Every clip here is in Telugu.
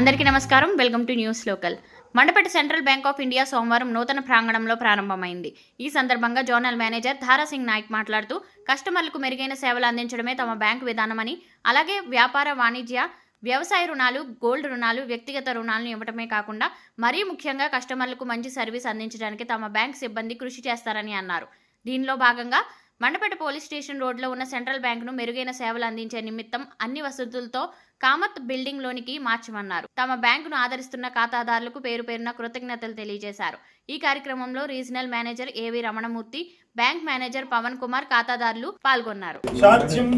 అందరికీ నమస్కారం. Welcome to News Local. Mandapeta Central Bank of India సోమవారం నూతన ప్రాంగణంలో ప్రారంభమైంది. ఈ సందర్భంగా జోనల్ మేనేజర్ ధారాసింగ్ నాయక్ మాట్లాడుతూ కస్టమర్లకు మెరుగైన సేవలు అందించడమే తమ బ్యాంకు విధానమని అలాగే వ్యాపార వాణిజ్య వ్యవసాయ రుణాలు గోల్డ్ రుణాలు వ్యక్తిగత రుణాలను ఇవ్వటమే కాకుండా మరీ ముఖ్యంగా కస్టమర్లకు మంచి సర్వీస్ అందించడానికి తమ బ్యాంక్ సిబ్బంది కృషి చేస్తారని అన్నారు. దీనిలో భాగంగా మండపేట పోలీస్ స్టేషన్ రోడ్లో ఉన్న సెంట్రల్ బ్యాంకును మెరుగైన సేవలు అందించే నిమిత్తం అన్ని వసతులతో కామత్ బిల్డింగ్ లోనికి మార్చమన్నారు. తమ బ్యాంకును ఆదరిస్తున్న ఖాతాదారులకు పేరు పేరున కృతజ్ఞతలు తెలియజేశారు. ఈ కార్యక్రమంలో regional manager AV Ramanamurthy bank manager Pavan Kumar ఖాతాదారులు పాల్గొన్నారు. సాధ్యం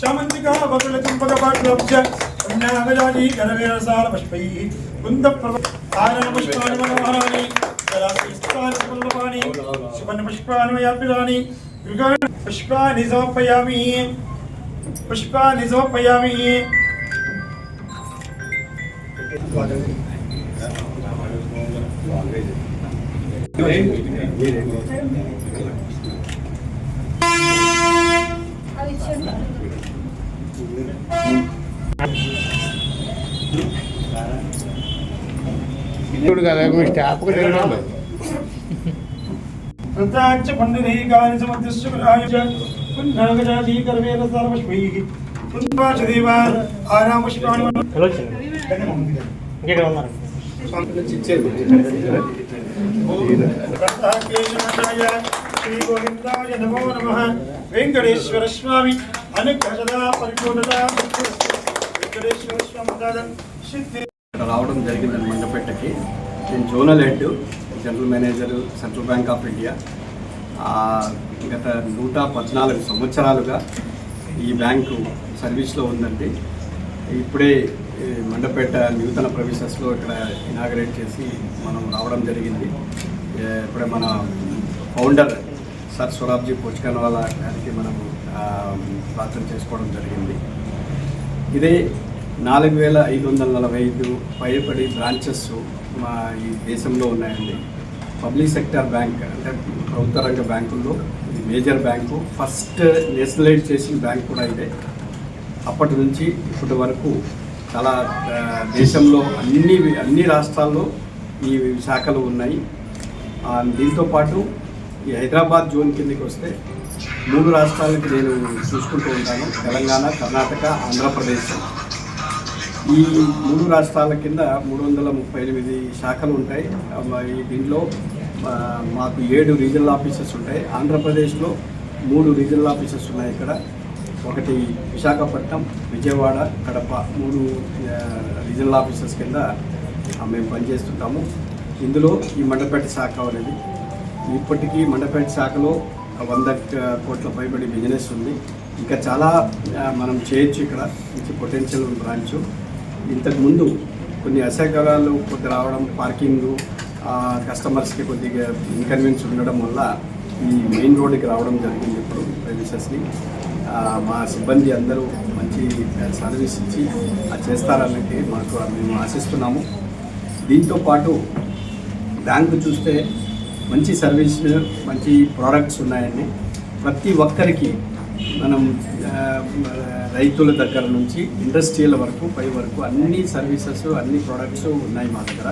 పదిమంద్రైరో త్రిపురామము పుండరీకాని శమద్రస్య గృహాయ మే చామంతికా బకుల చింపక పాట్లబ్జ పుణ్యాగజాజీ గరవేరసాల పుష్పైః కుంద ప్రభ తారణ పుష్పాణి మనోహరాణి జలాశిస్తాని పుల్లపాణి సువర్ణ పుష్పాని మయాపిరాణి యుగా పుష్పాని సమర్పయామి పుష్పాని సమర్పయామి ఇప్పుడు కదా మీ స్టాఫ్కి తెలియదు ప్రత్యాక్ష పండిరీకాని సమర్థస్య విరాయ పుణ్యాగజాజీ కర్వేల సర్వశ్వైః పుష్పాచదేవా ఆరామ పుష్పాణి ఇక్కడ ఉన్నారు ప్రత్యాకేశనాయ శ్రీ గోవిందాయ నమో నమః వెంకటేశ్వర స్వామి రావడం జరిగింది మండపేటకి. నేను zonal head general manager Central Bank of India. గత నూట పద్నాలుగు సంవత్సరాలుగా ఈ బ్యాంకు సర్వీస్లో ఉందండి. ఇప్పుడే మండపేట నూతన ప్రొవిసెస్లో ఇక్కడ ఇనాగరేట్ చేసి మనం రావడం జరిగింది. ఇప్పుడే మన ఫౌండర్ సర్ సొరాబ్జీ వాళ్ళ గారికి మనము ప్రార్థన చేసుకోవడం జరిగింది. ఇదే నాలుగు వేల ఐదు వందల నలభై ఐదు పైబడి బ్రాంచెస్ మా ఈ దేశంలో ఉన్నాయండి. పబ్లిక్ సెక్టర్ బ్యాంక్ అంటే ప్రభుత్వ రంగ బ్యాంకుల్లో ఇది మేజర్ బ్యాంకు. ఫస్ట్ నేషనలైజ్ చేసిన బ్యాంక్ కూడా ఇదే. అప్పటి నుంచి ఇప్పటి వరకు చాలా దేశంలో అన్ని అన్ని రాష్ట్రాల్లో ఈ శాఖలు ఉన్నాయి. దీంతో పాటు ఈ హైదరాబాద్ జోన్ కిందకి వస్తే మూడు రాష్ట్రాలకి నేను చూసుకుంటూ ఉంటాను. తెలంగాణ కర్ణాటక ఆంధ్రప్రదేశ్. ఈ మూడు రాష్ట్రాల కింద మూడు వందల ముప్పై ఎనిమిది శాఖలు ఉంటాయి. దీంట్లో మాకు ఏడు రీజనల్ ఆఫీసెస్ ఉంటాయి. ఆంధ్రప్రదేశ్లో మూడు రీజనల్ ఆఫీసెస్ ఉన్నాయి ఇక్కడ. ఒకటి విశాఖపట్నం విజయవాడ కడప మూడు రీజనల్ ఆఫీసెస్ కింద మేము పనిచేస్తుంటాము. ఇందులో ఈ మండపేట శాఖ అనేది. ఇప్పటికీ మండపేట శాఖలో వంద కోట్ల పైబడి బిజినెస్ ఉంది. ఇంకా చాలా మనం చేయొచ్చు ఇక్కడ. మంచి పొటెన్షియల్ బ్రాంచ్. ఇంతకుముందు కొన్ని అసౌకర్యాలు కొద్ది రావడం పార్కింగ్ కస్టమర్స్కి కొద్దిగా ఇన్కన్వీనియన్స్ ఉండడం వల్ల ఈ మెయిన్ రోడ్డుకి రావడం జరిగింది ఇప్పుడు ప్రైవిసెస్ని మా సిబ్బంది అందరూ మంచి సర్వీస్ ఇచ్చి అది చేస్తారన్నది మాకు మేము ఆశిస్తున్నాము. దీంతో పాటు బ్యాంకు చూస్తే మంచి సర్వీస్ మంచి ప్రోడక్ట్స్ ఉన్నాయండి. ప్రతి ఒక్కరికి మనం రైతుల దగ్గర నుంచి ఇండస్ట్రియల్ వరకు పై వరకు అన్ని సర్వీసెస్ అన్ని ప్రోడక్ట్స్ ఉన్నాయి మా దగ్గర.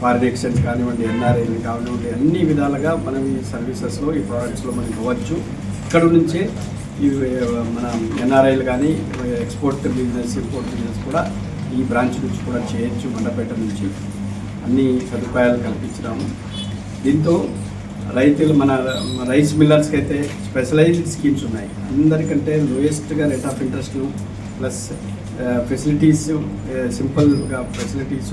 ఫారిన్ ఎక్స్చేంజ్ కానివ్వండి ఎన్ఆర్ఐలు కానివ్వండి అన్ని విధాలుగా మనం ఈ సర్వీసెస్లో ఈ ప్రోడక్ట్స్లో మనం ఇవ్వచ్చు. ఇక్కడ నుంచే ఈ మన ఎన్ఆర్ఐలు కానీ ఎక్స్పోర్ట్ బిజినెస్ ఇంపోర్ట్ బిజినెస్ కూడా ఈ బ్రాంచ్ నుంచి కూడా చేయొచ్చు. మండపేట నుంచి అన్ని సదుపాయాలు కల్పించినాము. దీంతో రైతులు మన రైస్ మిల్లర్స్కి అయితే స్పెషలైజ్డ్ స్కీమ్స్ ఉన్నాయి. అందరికంటే లోయెస్ట్గా rate of interest plus facilities సింపుల్గా facilities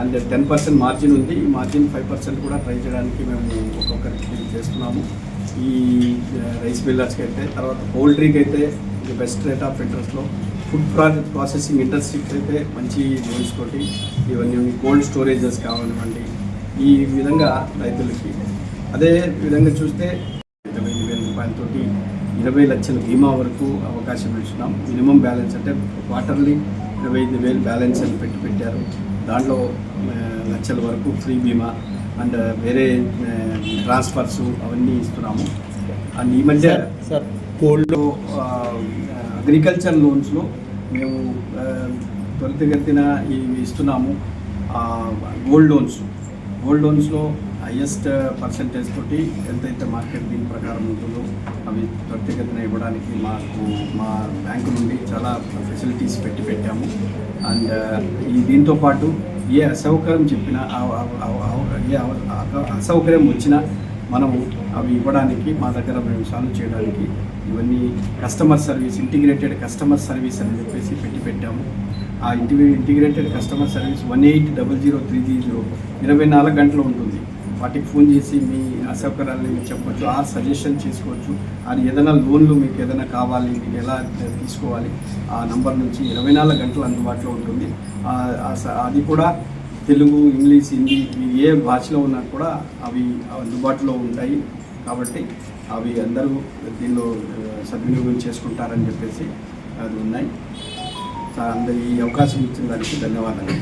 and ten percent margin ఉంది. ఈ మార్జిన్ ఫైవ్ పర్సెంట్ కూడా ట్రై చేయడానికి మేము ఒక్కొక్కరికి చేస్తున్నాము. ఈ రైస్ మిల్లర్స్కి అయితే తర్వాత పౌల్ట్రీకి అయితే బెస్ట్ రేట్ ఆఫ్ ఇంట్రెస్ట్లో. ఫుడ్ ప్రాసెస్ ప్రాసెసింగ్ ఇండస్ట్రీకి అయితే మంచి లోన్స్ తోటి ఇవన్నీ కోల్డ్ స్టోరేజెస్ కావాలండి ఈ విధంగా రైతులకి. అదే విధంగా చూస్తే ఇరవై ఐదు వేల రూపాయలతోటి ఇరవై లక్షల బీమా వరకు అవకాశం ఇచ్చినాం. మినిమం బ్యాలెన్స్ అంటే క్వార్టర్లీ ఇరవై ఐదు వేలు బ్యాలెన్స్ అని పెట్టి పెట్టారు. దాంట్లో లక్షల వరకు ఫ్రీ బీమా అండ్ వేరే ట్రాన్స్ఫర్స్ అవన్నీ ఇస్తున్నాము. అండ్ ఈ మధ్య కోల్డ్ గోల్డ్ అగ్రికల్చర్ లోన్స్లో మేము త్వరితగతిన ఇవి ఇస్తున్నాము. Gold loans. గోల్డ్ లోన్స్లో హయ్యెస్ట్ పర్సంటేజ్ uh, తోటి ఎంతైతే మార్కెట్ దీని ప్రకారం ఉంటుందో అవి త్వరితగతిన ఇవ్వడానికి మాకు మా బ్యాంకు నుండి చాలా ఫెసిలిటీస్ పెట్టి పెట్టాము. అండ్ uh, ఈ దీంతో పాటు ఏ అసౌకర్యం చెప్పినా ఏ అసౌకర్యం వచ్చినా మనము అవి ఇవ్వడానికి మా దగ్గర మేము సాల్వ్ చేయడానికి ఇవన్నీ customer service integrated customer service అని చెప్పేసి పెట్టి పెట్టాము. ఆ ఇంటిగ్రే integrated customer service one eight double zero three zero ఇరవై నాలుగు గంటలు ఉంటుంది. వాటికి ఫోన్ చేసి మీ అసౌకర్యాలు మీరు చెప్పొచ్చు ఆ సజెషన్ చేసుకోవచ్చు. అది ఏదైనా లోన్లు మీకు ఏదైనా కావాలి మీకు ఎలా తీసుకోవాలి ఆ నంబర్ నుంచి ఇరవై నాలుగు గంటలు అందుబాటులో ఉంటుంది. అది కూడా తెలుగు ఇంగ్లీష్ హిందీ ఏ భాషలో ఉన్నా కూడా అవి అందుబాటులో ఉంటాయి. కాబట్టి అవి అందరూ దీనిలో సద్వినియోగం చేసుకుంటారని చెప్పేసి అది ఉన్నాయి. అందరి ఈ అవకాశం ఇచ్చిన దానికి ధన్యవాదాలు.